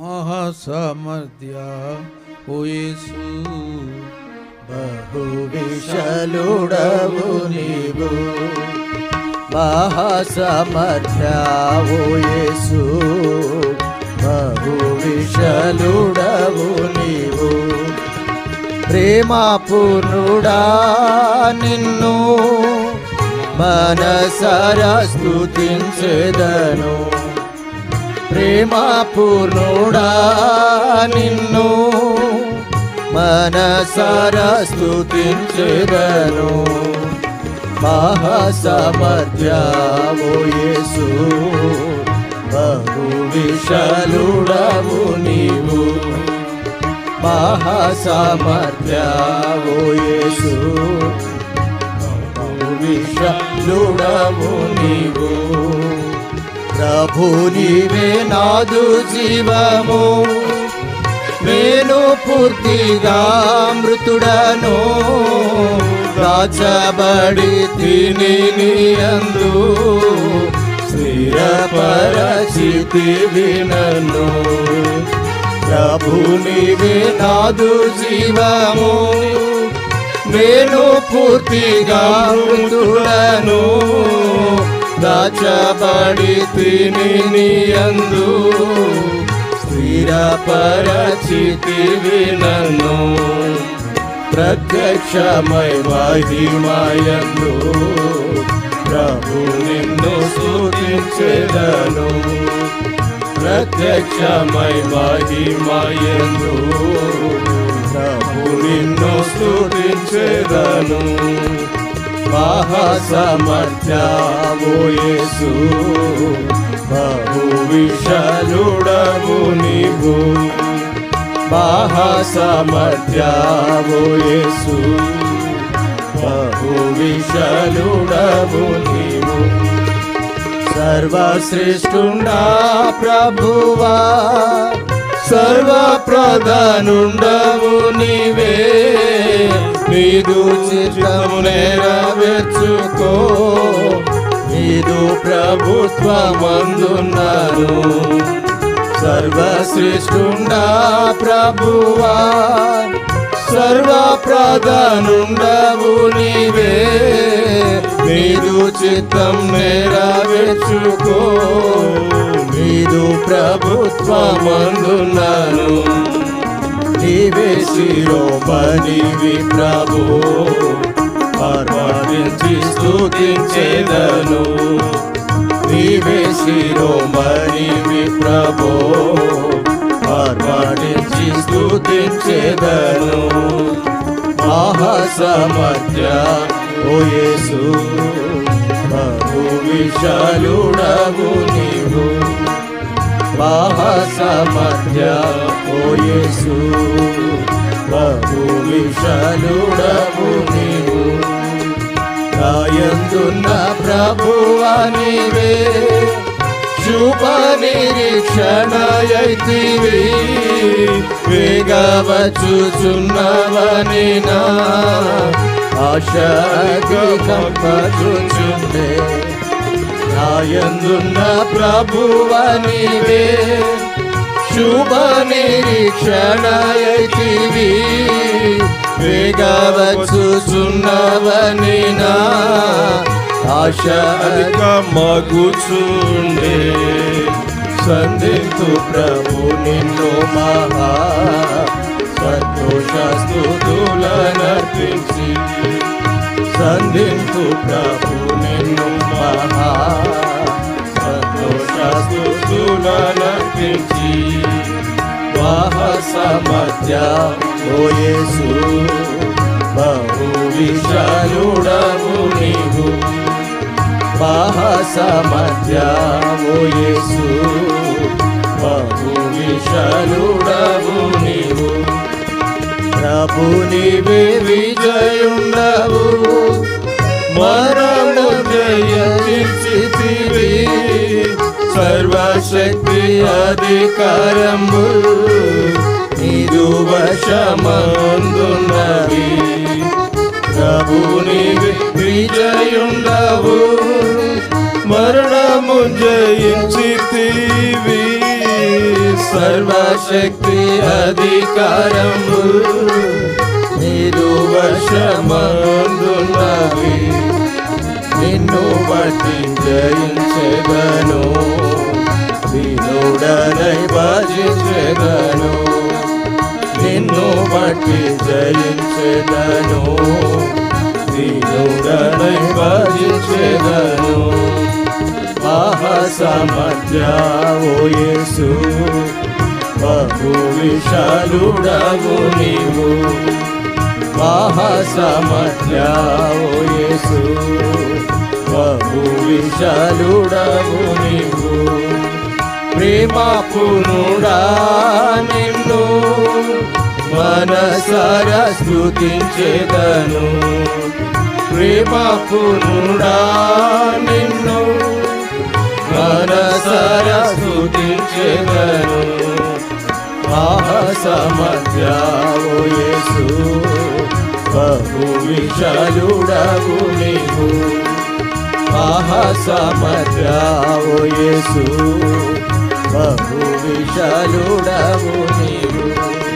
మహాసమర్థ్య ఓయేసు బహు విశలుడవు నీవు. మహాసమర్థ్య యేసు బహు విశలుడవు నీవు. ప్రేమపూర్ణుడా నిన్ను మనసర స్తుతించెదను. ప్రేమపూర్ణుడా నిన్ను మనసర స్తుతించెదను మహాసమర్థ్యావు యేసు బహు విశలుడవు నీవు. మహాసమర్థ్యావు యేసు బహు విశలుడవు నీవు. ప్రభు నీవే నాదు జీవము. నేను పూర్తిగా మృతుడను. దాచబడి తిని అందు. స్థిరపరచితి వినను. ప్రభు నీవే నాదు జీవము. నేను పూర్తిగా మృతుడను. దాచబడి తిని అందు స్థిరపరచితి వినను ప్రత్యక్షమై మహిమయందు ప్రభు నిన్ను సూచించెదను ప్రత్యక్షమై మహిమయందు ప్రభు నిన్ను సూచించెదను మహాసమర్థ్యావు యేసు. బహు విశలుడవు నీవు. మహాసమర్థ్యావు యేసు. బహు విశలుడవు నీవు. సర్వశ్రేష్ఠుండా ప్రభువా. సర్వ ప్రధానుండవు నీవే. నీదు చిత్తము నెరవేర్చుకో. నీదు ప్రభుత్వమందున్నారు సర్వశ్రేష్ఠుండా ప్రభువా. సర్వ ప్రధానుండవు నీవే. నీదు చిత్తం నెరవేర్చుకో. నీదు ప్రభుత్వమందున్నారు శిరోమణివి ప్రభు పర్వదించి స్థుతించేదను. నీవే శిరోమణివి ప్రభు పర్వదించి స్థుతించేదను. మహాసమర్థ్య ఓయేసు ప్రభు విశాలుడవు నీవు. మహాసమర్థ్య ఓయేసు విశాలుడవు నీవు. రాయందున్న ప్రభువా నీవే. శుభ నిరీక్షణయైతివి వేగవచుచున్నవని నా ఆశగంపచుచుండే రాయందున్న ప్రభువనివే శుభ నిరీక్షణయైతివి వేగవచుచున్నవని నా ఆశ అధిక మగుచుండే. సంధింతు ప్రభు నిన్ను మహా సంతోష స్థుతులనర్పించి. సంధింతు ప్రభు నిన్ను మహా సంతోష స్థుతులనర్పించి. మహాసమధ్య ఓ యేసు బహు విశాలుడవు నీవు. మహాసమధ్యాము ఓయేసు బహు విశాలుడవు నీవు. ప్రభు నీవే విజయుండవు. జయ సర్వ శక్తి అధికారము నీదు వశమందున్నవి ప్రభుని విజయుండవు మరణము జయించితివి. సర్వశక్తి అధికారము నీదు వశమందున్నవి నిన్ను బట్టి జయించగను భజించెదను. నిన్ను బట్టి జయించెదను. వినుడనై భజించెదను. మహాసమధ్యావో యేసు. బహు విశాలుడవు నీవు. మహాసమధ్యావో యేసు. బహు విశాలుడవు నీవు ప్రేమ పునుడా నిన్ను మనసార స్థుతించేదను ప్రేమ నిన్ను మనసార స్థుతించేదను మహాసమధ్యావో యేసు. బహు విశాలుడవు నీవు. మహాసమధ్యావో బహు విశాలుడవు నీవు.